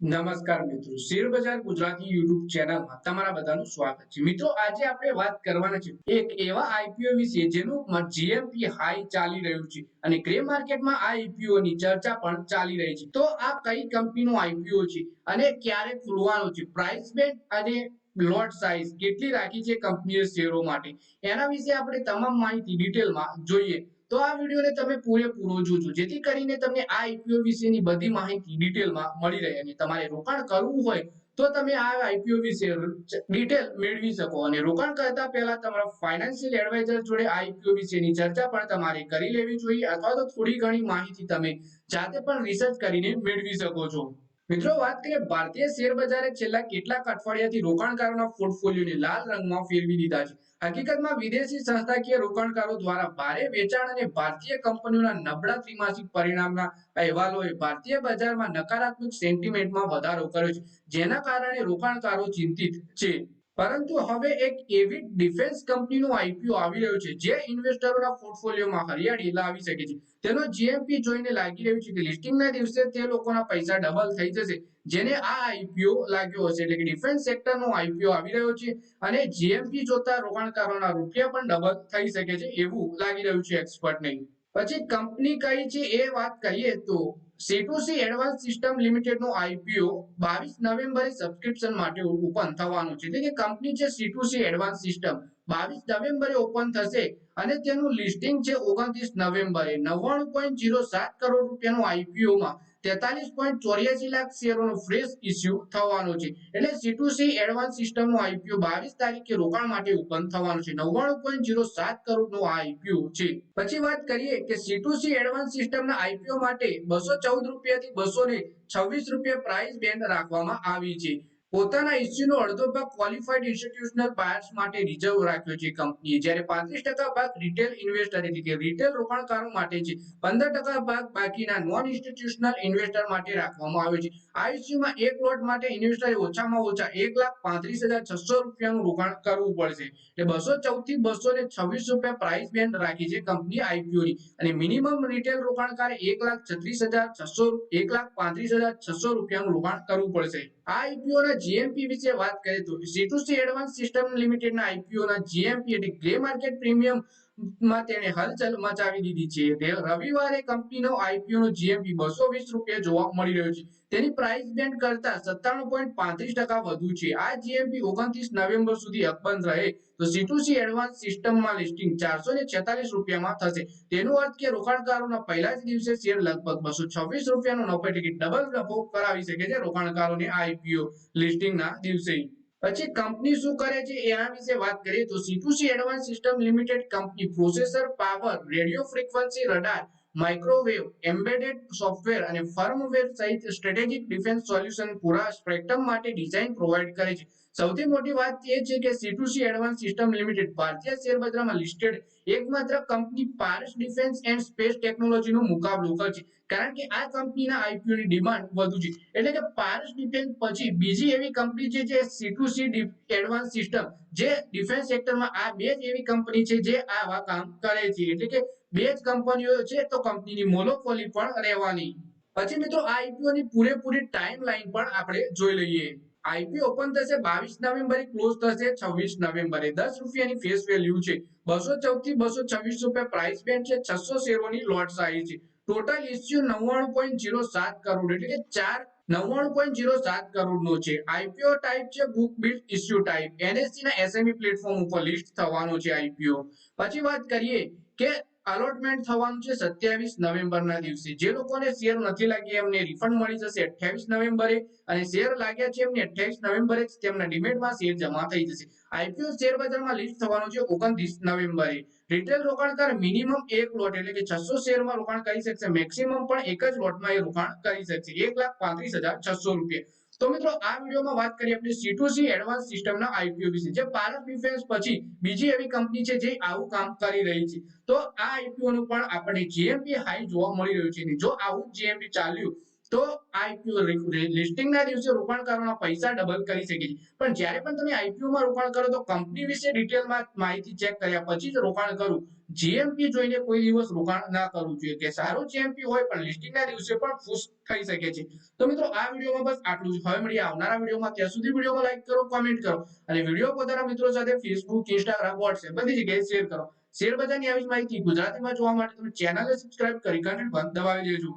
નમસ્કાર મિત્રો. શેર બજાર ગુજરાતી યુટ્યુબ ચેનલમાં તમારા બધાનું સ્વાગત છે. મિત્રો, આજે આપણે વાત કરવાના છે એક એવા આઈપીઓ વિશે જેનું જીએમપી હાઈ ચાલી રહ્યું છે અને ગ્રે માર્કેટમાં આ આઈપીઓ ની ચર્ચા પણ ચાલી રહી છે. તો આ કઈ કંપનીનો આઈપીઓ છે અને ક્યારે ખુલવાનો છે? પ્રાઇસ બેન્ડ અને લોટ સાઇઝ કેટલી રાખી છે કંપનીએ શેરો માટે? એના વિશે આપણે તમામ માહિતી ડિટેલમાં જોઈએ. તો આ વિડીયોને તમે પૂરેપૂરો જોજો. જેથી કરીને તમને આ આઈપીઓ વિશેની બધી માહિતી ડિટેલમાં મળી રહે અને તમારે રોકાણ કરવું હોય તો તમે આ આઈપીઓ વિશે ડિટેલ મેળવી શકો અને રોકાણ કરતા પહેલા તમારા ફાઇનાન્શિયલ એડવાઇઝર જોડે આઈપીઓ વિશેની ચર્ચા પણ તમારે કરી લેવી જોઈએ અથવા તો થોડી ઘણી માહિતી તમે જાતે પણ રિસર્ચ કરીને મેળવી શકો છો. મિત્રો વાત કરીએ ભારતીય શેર બજારે છેલ્લા કેટલાક અઠવાડિયાથી રોકાણકારોના પોર્ટફોલિયોને લાલ રંગમાં ફેરવી દીધા છે. હકીકતમાં વિદેશી સંસ્થાકીય રોકાણકારો દ્વારા ભારે વેચાણ અને ભારતીય કંપનીઓના નબળા ત્રિમાસિક પરિણામના અહેવાલોએ ભારતીય બજારમાં નકારાત્મક સેન્ટિમેન્ટમાં વધારો કર્યો છે. જેના કારણે રોકાણકારો ચિંતિત છે. પરંતુ હવે એક એવી ડિફેન્સ કંપનીનો આઈપીઓ આવી રહ્યો છે, જે ઇન્વેસ્ટરોના પોર્ટફોલિયોમાં હરિયાળી લાવી શકે છે. તેનો જીએમપી જોઈને લાગી રહ્યું છે કે લિસ્ટિંગના દિવસે તે લોકોના પૈસા ડબલ થઈ જશે, જેને આ આઈપીઓ લાગ્યો હશે. એટલે કે ડિફેન્સ સેક્ટરનો આઈપીઓ આવી રહ્યો છે અને જીએમપી જોતા રોકાણકારોના રૂપિયા પણ ડબલ થઈ શકે છે એવું લાગી રહ્યું છે એક્સપર્ટને પછી કંપની કઈ છે એ વાત કરીએ તો C2C એડવાન્સ સિસ્ટમ લિમિટેડ નો આઈપીઓ 22 નવેમ્બરે સબસ્ક્રિપ્શન માટે ઓપન થવાનું છે. એટલે કે કંપની છે C2C એડવાન્સ સિસ્ટમ 22 નવેમ્બરે ઓપન થશે અને તેનું લિસ્ટિંગ છે 29 નવેમ્બરે. 99.07 કરોડ રૂપિયાનું આઈપીઓમાં તેતાલીસ પોઈન્ટ ચોર્યાસી લાખ શેરોનો ફ્રેશ ઇસ્યુ થવાનો છે. એટલે સી એડવાન્સ સિસ્ટમ આઈપીઓ 22 તારીખે રોકાણ માટે ઓપન થવાનું છે. 99.07 કરોડ આ આઈપીઓ છે. પછી વાત કરીએ કે સી એડવાન્સ સિસ્ટમના આઈપીઓ માટે 214 રૂપિયાથી 226 રૂપિયા પ્રાઇસ બેન્ડ રાખવામાં આવી છે. પોતાના ઇસ્યુનો અડધો ભાગ ક્વોલિફાઈડ ઇન્સ્ટિટ્યુશનલ બાયર્સ માટે રિઝર્વ રાખ્યો છે કંપનીએ. જ્યારે પાંત્રીસ ટકા ભાગ રિટેલ ઇન્વેસ્ટર એટલે કે રિટેલ રોકાણકારો માટે છે. પંદર ટકા ભાગ બાકીના નોન ઇન્સ્ટિટ્યુશનલ ઇન્વેસ્ટર માટે રાખવામાં આવ્યો છે. આ ઇસ્યુમાં એક લોટ માટે ઇન્વેસ્ટરે ઓછામાં ઓછા એક લાખ પાંત્રીસ હજાર છસો રૂપિયાનું રોકાણ કરવું પડશે. એટલે બસો ચૌદથી બસો ને છવ્વીસ રૂપિયા પ્રાઇસ બેન્ડ રાખી છે કંપની આઈપીઓ ની. અને મિનિમમ રિટેલ રોકાણકારે એક લાખ છત્રીસ હજાર છસો, એક લાખ પાંત્રીસ હજાર છસો રૂપિયાનું રોકાણ કરવું પડશે. આ આઈપીઓ ના જીએમપી વિશે વાત કરીએ તો C2C એડવાન્સ સિસ્ટમ લિમિટેડના આઈપીઓના જીએમપી એટલે ગ્રે માર્કેટ પ્રીમિયમ માં તેણે હલચલ મચાવી દીધી છે. રવિવારે કંપનીનો આઈપીઓ નો જીએમપી બસો વીસ રૂપિયા જોવા મળી રહ્યો છે. તેની પ્રાઇસ બેન્ડ કરતા સત્તાણું પોઈન્ટ પાંત્રીસ ટકા વધુ છે. આ જીએમપી ઓગણત્રીસ નવેમ્બર સુધી અકબંધ રહે તો સીટુસી એડવાન્સ સિસ્ટમમાં લિસ્ટિંગ ચારસો ને છેતાલીસ રૂપિયામાં થશે. તેનો અર્થ કે રોકાણકારોના પહેલા જ દિવસે શેર લગભગ બસો છવ્વીસ રૂપિયાનો નફો ટિકિટ ડબલ નફો કરાવી શકે છે રોકાણકારોને આઈપીઓ લિસ્ટિંગના દિવસે. પછી કંપની શું કરે છે? એના વિશે વાત કરીએ તો C2C advance system limited company processor power radio frequency radar microwave embedded software અને ફર્મવેર સહિત સ્ટ્રેટેજિક ડિફેન્સ સોલ્યુશન પૂરા સ્પેક્ટ્રમ માટે ડિઝાઇન પ્રોવાઇડ કરે છે. સૌથી મોટી વાત એ છે કે સી એડવાન્સ સિસ્ટમ લિમિટેડ ભારતીય શેર બજારમાં લિસ્ટેડ એકમાત્ર company Paras defence and space ટેકનોલોજીનો મુકાબલો કરશે કારણ કે આ કંપનીના આઈપીઓની ડિમાન્ડ વધુ છે. એટલે કે પારસ ડિફેન્સ પછી બીજી એવી કંપની છે જે સી એડવાન્સ સિસ્ટમ જે ડિફેન્સ સેક્ટરમાં આ બે જ એવી કંપની છે જે આવા કામ કરે છે. એટલે કે બે જ કંપનીઓ છે તો કંપનીની મોનોપોલી પણ રહેવાની. પછી મિત્રો આ આઈપીઓ ની પૂરેપૂરી ટાઈમ લાઈન પણ આપણે જોઈ લઈએ. આઈપીઓ ઓપન થશે બાવીસ નવેમ્બરે ક્લોઝ થશે છવ્વીસ નવેમ્બરે. દસ રૂપિયાની ફેસ વેલ્યુ છે. બસો ચૌદથી બસો છવ્વીસ રૂપિયા પ્રાઇસ બેન્ડ છે. છસો શેરોની લોટ સાઈઝ છે. ટોટલ ઇસ્યુ નવ્વાણું પોઈન્ટ જીરો સાત કરોડ એટલે કે ચાર નવ્વાણું પોઈન્ટ જીરો સાત કરોડ નો છે આઈપીઓ ટાઈપ છે book build issue type NSC ના એસએમઈ પ્લેટફોર્મ ઉપર લિસ્ટ થવાનો છે આઈપીઓ પછી વાત કરીએ કે અલોટમેન્ટ થવાનું છે સત્યાવીસ નવેમ્બરના દિવસે. જે લોકોને શેર નથી લાગ્યા, એમને રિફંડ મળી જશે અઠ્યાવીસ નવેમ્બરે અને શેર લાગ્યા છે એમને અઠ્યાવીસ નવેમ્બરે જ તેમના ડિમેટમાં શેર જમા થઈ જશે. આઈપીઓ શેર બજારમાં લિસ્ટ થવાનું છે ઓગણત્રીસ નવેમ્બરે. રિટેલ રોકાણકાર મિનિમમ એક લોટ એટલે કે છસો શેરમાં રોકાણ કરી શકશે. મેક્સિમમ પણ એક જ લોટમાં એ રોકાણ કરી શકશે. એક લાખ પાંત્રીસ હજાર છસો રૂપિયા. તો મિત્રો, આ વિડીયોમાં વાત કરીએ આપણે C2C એડવાન્સ સિસ્ટમના આઈપીઓ વિશે. જે ભારત ડિફેન્સ પછી બીજી એવી કંપની છે જે આવું કામ કરી રહી છે. તો આ આઈપીઓ નું પણ આપણે જીએમપી હાઈ જોવા મળી રહ્યું છે. જો આવું જીએમપી ચાલ્યું તો આઈપીઓ લિસ્ટિંગના દિવસે રોકાણકારોના પૈસા ડબલ કરી શકે છે. પણ જ્યારે પણ તમે આઈપીઓમાં રોકાણ કરો તો કંપની વિશે ડિટેલમાં માહિતી ચેક કર્યા પછી જ રોકાણ કરવું જીએમપી જોઈને કોઈ દિવસ રોકાણ ના કરવું જોઈએ. કે સારું જીએમપી હોય પણ લિસ્ટિંગના દિવસે પણ ફૂસ થઈ શકે છે. તો મિત્રો, આ વિડીયોમાં બસ આટલું જ. હવે મળીએ આવનારા વિડીયોમાં. ત્યાં સુધી વિડીયોમાં લાઈક કરો કોમેન્ટ કરો. અને વીડિયો પોતાના મિત્રો સાથે ફેસબુક ઇન્સ્ટાગ્રામ વોટ્સએપ બધી જગ્યાએ શેર કરો. શેર બજારની આવી માહિતી ગુજરાતીમાં જોવા માટે તમે ચેનલને સબસ્ક્રાઇબ કરી ઘંટી બંધ દબાવી દેજો.